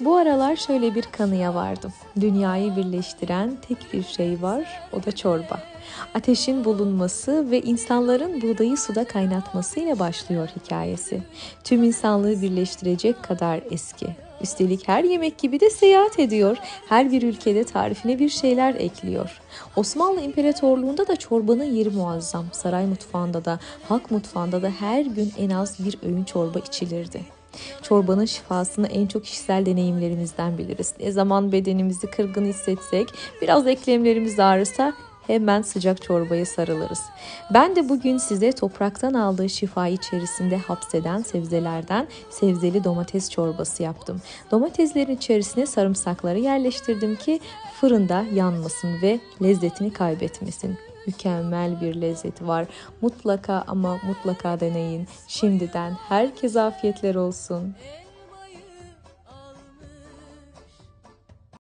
Bu aralar şöyle bir kanıya vardım. Dünyayı birleştiren tek bir şey var, o da çorba. Ateşin bulunması ve insanların buğdayı suda kaynatmasıyla başlıyor hikayesi. Tüm insanlığı birleştirecek kadar eski. Üstelik her yemek gibi de seyahat ediyor. Her bir ülkede tarifine bir şeyler ekliyor. Osmanlı İmparatorluğu'nda da çorbanın yeri muazzam. Saray mutfağında da, halk mutfağında da her gün en az bir öğün çorba içilirdi. Çorbanın şifasını en çok kişisel deneyimlerimizden biliriz. Ne zaman bedenimizi kırgın hissetsek, biraz eklemlerimiz ağrısa hemen sıcak çorbaya sarılırız. Ben de bugün size topraktan aldığı şifa içerisinde hapseden sebzelerden sebzeli domates çorbası yaptım. Domateslerin içerisine sarımsakları yerleştirdim ki fırında yanmasın ve lezzetini kaybetmesin mükemmel bir lezzeti var. Mutlaka ama mutlaka deneyin. Şimdiden herkese afiyetler olsun.